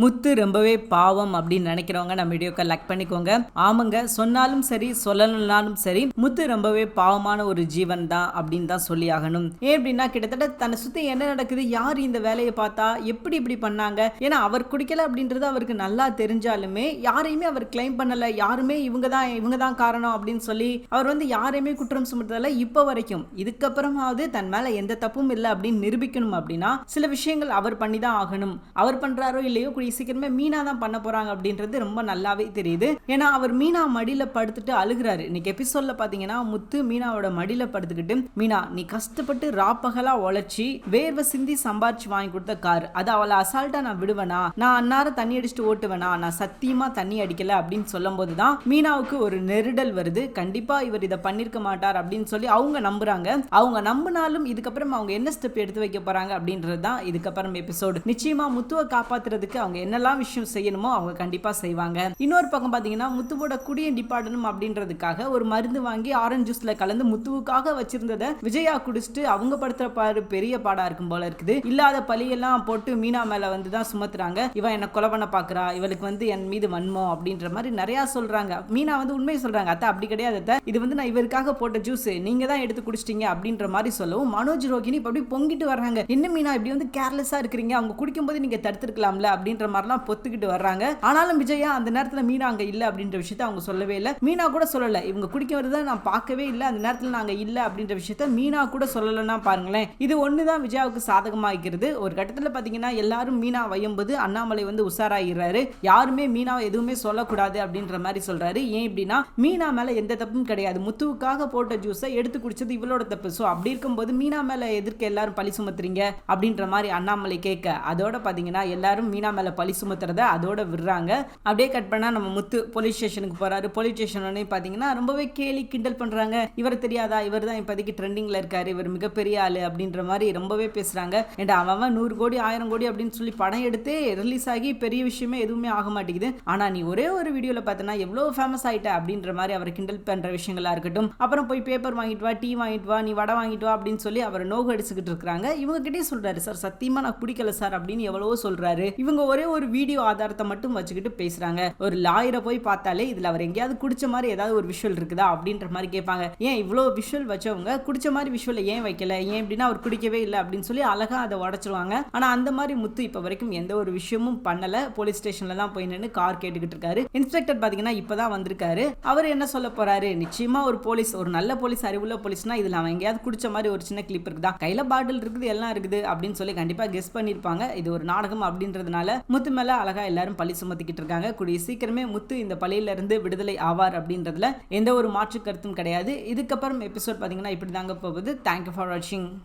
முத்து ரொம்பவே பாவம் அப்படின்னு நினைக்கிறவங்க நம்ம வீடியோக்கு லைக் பண்ணிக்கோங்க. ஆமாங்க சொன்னாலும் சரி சொல்லலனாலும் சரி முத்து ரொம்பவே பாவமான ஒரு ஜீவன் தான் அப்படின்னு தான் சொல்லி ஆகணும். ஏன் அப்படின்னா கிட்டத்தட்ட தன்னை சுத்தி என்ன நடக்குது யார் இந்த வேலையை பார்த்தா எப்படி இப்படி பண்ணாங்க ஏன்னா அவர் குடிக்கல அப்படின்றது அவருக்கு நல்லா தெரிஞ்சாலுமே யாரையுமே அவர் கிளைம் பண்ணல யாருமே இவங்க தான் இவங்க தான் காரணம் அப்படின்னு சொல்லி அவர் வந்து யாரையுமே குற்றம் சுமத்தல இப்போ வரைக்கும். இதுக்கப்புறமாவது தன் மேல எந்த தப்பும் இல்லை அப்படின்னு நிரூபிக்கணும் அப்படின்னா சில விஷயங்கள் அவர் பண்ணி தான் ஆகணும். அவர் பண்றாரோ இல்லையோ கூடிய சீக்கிரமே மீனா தான் பண்ண போறாங்க அப்படின்றது ரொம்ப நல்லாவே தெரியுது. ஏன்னா அவர் மீனா மடியில படுத்துட்டு அழுகிறாரு. இன்னைக்கு எபிசோட்ல பாத்தீங்கன்னா முத்து மீனாவோட மடியில படுத்துக்கிட்டு மீனா நீ கஷ்டப்பட்டு ராப்பகலா உழைச்சி வேர்வை சிந்தி சம்பாரிச்சு வாங்கி கொடுத்த கார். அது அவளை அசால்ட்டா நான் விடுவேனா? நான் அன்னார தண்ணி அடிச்சுட்டு ஓட்டுவேனா? நான் சத்தியமா தண்ணி அடிக்கல அப்படின்னு சொல்லும் போதுதான் மீனாவுக்கு ஒரு நெருடல் வருது. கண்டிப்பா இவர் இதை பண்ணிருக்க மாட்டார் அப்படின்னு சொல்லி அவங்க நம்புறாங்க. அவங்க நம்பினாலும் இதுக்கப்புறம் அவங்க என்ன ஸ்டெப் எடுத்து வைக்க போறாங்க அப்படின்றது தான் இதுக்கப்புறம் எபிசோடு நிச்சயமா முத்துவை காப்பாத்துறதுக்கு அவங்க என்னெல்லாம் விஷயம் செய்யணுமோ அவங்க கண்டிப்பா செய்வாங்க. இன்னொரு பக்கம் பாத்தீங்கன்னா முத்துவோட குடியை டிப்பாடணும் அப்படின்றதுக்காக ஒரு மருந்து வாங்கி ஆரஞ்சு ஜூஸ்ல கலந்து முத்துவுக்காக வச்சிருந்ததை விஜயா குடிச்சிட்டு அவங்க படுத்துற பாரு பெரிய பாடா இருக்கும் போல இருக்குது. இல்லாத பழியெல்லாம் போட்டு மீனா மேல வந்து தான் சுமத்துறாங்க. இவன் என்ன கொலை பண்ண பாக்குறா. இவளுக்கு வந்து என் மீது வன்மம் அப்படின்ற மாதிரி நிறைய சொல்றாங்க. மீனா வந்து உண்மையை சொல்றாங்க. அத்தை அப்படி கிடையாது அத்தை. இது வந்து நான் இவருக்காக போட்ட ஜூஸ். நீங்க தான் எடுத்து குடிச்சிட்டீங்க அப்படின்ற மாதிரி சொல்லவும் மனோஜ் ரோகிணி இப்ப அப்படி பொங்கிட்டு வர்றாங்க. என்ன மீனா இப்படி வந்து கேர்லெஸ்ஸா இருக்கிறீங்க? அவங்க குடிக்கும்போது நீங்க தடுத்துருக்கலாம்ல அப்படின்ற மாதிரிலாம் பொத்துக்கிட்டு வர்றாங்க. ஆனாலும் விஜயா அந்த நேரத்தில் மீனா அங்கே இல்லை அப்படின்ற விஷயத்த அவங்க சொல்லவே இல்லை. மீனா கூட சொல்லலை. இவங்க குடிக்க வரதை நான் பார்க்கவே இல்லை. அந்த நேரத்தில் நாங்கள் இல்லை அப்படின்ற விஷயத்த மீனா கூட சொல்லலைன்னா பாருங்களேன். இது ஒண்ணுதான் விஜயாவுக்கு சாதகமா இருக்கிறது ஒரு கட்டத்தில் பார்த்தீங்கன்னா எல்லாரும் மீனா வையும்போது அண்ணாமலை வந்து உஷாராகிறாரு யாருமே மீனாவை எதுவுமே சொல்லக்கூடாது அப்படின்ற மாதிரி சொல்றாரு. ஏன் இப்படின்னா மீனா மேல எந்த தப்பும் கிடையாது. முத்துவுக்காக போட்ட ஜூஸை எடுத்து குடிச்சது இவளோட தப்பு. ஸோ அப்படி இருக்கும்போது மீனா மேல எதிர்க்க எல்லாரும் பழி சுமத்துறீங்க அப்படின்ற மாதிரி அண்ணாமலை கேட்க. அதோட பார்த்தீங்கன்னா எல்லாரும் மீனா மேல பழி சுமத்துறத அதோட விடுறாங்க. அப்படியே கட் பண்ணா நம்ம முத்து போலீஸ் ஸ்டேஷனுக்கு போறாரு. போலீஸ் ஸ்டேஷன் பாத்தீங்கன்னா ரொம்பவே கேலி கிண்டல் பண்றாங்க. இவர் தெரியாதா? இவர் தான் இப்போதைக்கு ட்ரெண்டிங்ல இருக்காரு. இவர் மிகப்பெரிய ஆளு அப்படின்ற மாதிரி ரொம்பவே பேசுறாங்க. ஏன்டா அவன் நூறு கோடி ஆயிரம் கோடி அப்படின்னு சொல்லி படம் எடுத்து ரிலீஸ் ஆகி பெரிய விஷயமே எதுவுமே ஆக மாட்டேங்குது. ஆனா நீ ஒரே ஒரு வீடியோல பார்த்தனா எவ்வளவு ஃபேமஸ் ஆயிட்ட அப்படின்ற மாதிரி அவரை கிண்டல் பண்ற விஷயங்களா இருக்கட்டும். அப்புறம் போய் பேப்பர் வாங்கிட்டு வா டீ வாங்கிட்டு வா நீ வடை வாங்கிட்டு வா அப்படின்னு சொல்லி அவரை நோக அடிச்சுக்கிட்டு இருக்காங்க இவங்க கிட்டே சொல்றாரு சார் சத்தியமா நான் குடிக்கல சார் அப்படின்னு எவ்வளவோ சொல்றாரு. இவங்க ஒரே ஒரு வீடியோ ஆதாரத்தை மட்டும் வச்சுக்கிட்டு பேசுறாங்க. ஒரு லாயரை போய் பார்த்தாலே இதுல அவர் எங்கேயாவது குடிச்ச மாதிரி ஏதாவது ஒரு விஷுவல் இருக்குதா அப்படின்ற மாதிரி கேட்பாங்க. ஏன் இவ்வளோ விஷுவல் வச்சவங்க குடிச்ச மாதிரி விஷுவலை ஏன் வைக்கல? ஏன் இப்படின்னா அவர் குடிக்கவே இல்லை அப்படின்னு சொல்லி அழகா அதை உடச்சிருவாங்க. ஆனா அந்த மாதிரி முத்து இப்போ வரைக்கும் எந்த ஒரு விஷயமும் பண்ணல. போலீஸ் ஸ்டேஷன்ல தான் போய் நின்று கார் கேட்டுக்கிட்டு இருக்காரு. இன்ஸ்பெக்டர் பாத்தீங்கன்னா இப்பதான் வந்திருக்காரு. அவர் என்ன சொல்ல போறாரு? நிச்சயமா ஒரு போலீஸ் ஒரு நல்ல போலீஸ் அறிவுள்ள போலீஸ்னா இதுல அவன் எங்கேயாவது குடிச்ச மாதிரி ஒரு சின்ன கிளிப் இருக்குதா? கையில பாட்டில் இருக்குது எல்லாம் இருக்குது அப்படின்னு சொல்லி கண்டிப்பா கெஸ் பண்ணிருப்பாங்க. இது ஒரு நாடகம் அப்படின்றதுனால முத்து மேலே அழகாக எல்லாரும் பழி சுமத்திக்கிட்டு இருக்காங்க. கூடிய சீக்கிரமே முத்து இந்த பழியிலிருந்து விடுதலை ஆவார் அப்படின்றதுல எந்த ஒரு மாற்று கருத்தும் கிடையாது. இதுக்கப்புறம் எபிசோட் பார்த்தீங்கன்னா இப்படி தாங்க போகுது தேங்க்யூ ஃபார் வாட்சிங்